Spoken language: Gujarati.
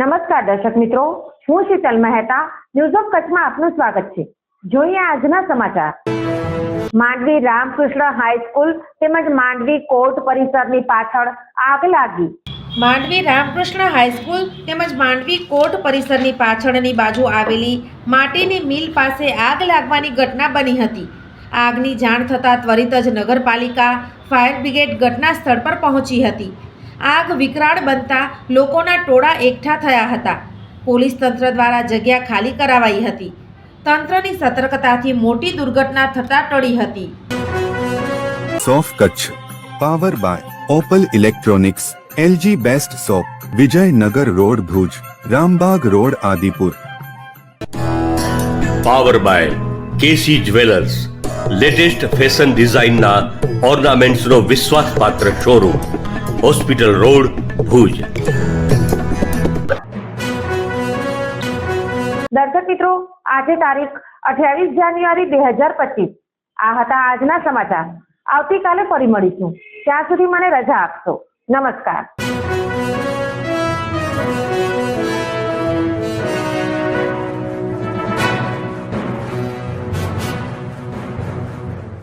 નમસ્કાર દર્શક મિત્રો, હું શીતલ મહેતા ન્યૂઝ ઓફ કચ્છમાં આપનું સ્વાગત છે. જોઈએ આજના સમાચાર. માંડવી રામકૃષ્ણ હાઈસ્કૂલ તેમજ માંડવી કોર્ટ પરિસરની પાછળ આગ લાગી. માંડવી રામકૃષ્ણ હાઈસ્કૂલ તેમજ માંડવી કોર્ટ પરિસરની પાછળની બાજુ આવેલી માટીની મિલ પાસે આગ લાગવાની ઘટના બની હતી. આગની જાણ થતાં ત્વરિત જ નગરપાલિકા ફાયર બ્રિગેડ ઘટના સ્થળ પર પહોંચી હતી. આગ વિકરાળ બનતા લોકોના ટોળા એકઠા થયા હતા. પોલીસ તંત્ર દ્વારા જગ્યા ખાલી કરાવાઈ હતી. તંત્રની સતર્કતાથી મોટી દુર્ઘટના થતાં ટળી હતી. સોફ Kutch. Power by Opal electronics LG best shop Vijaynagar road Bhuj Rambag road Adipur. Power by KC jewellers latest fashion ડિઝાઇનના ઓર્નામેન્ટ્સનો વિશ્વાસપાત્ર શોરૂમ. Hospital road Bhuj. દર્શક મિત્રો, આજે તારીખ અઠ્યાવીસ જાન્યુઆરી બે હજાર પચીસ. આ હતા આજના સમાચાર. આવતીકાલે ફરી મળીશું. ત્યાં સુધી મને રજા આપશો. નમસ્કાર.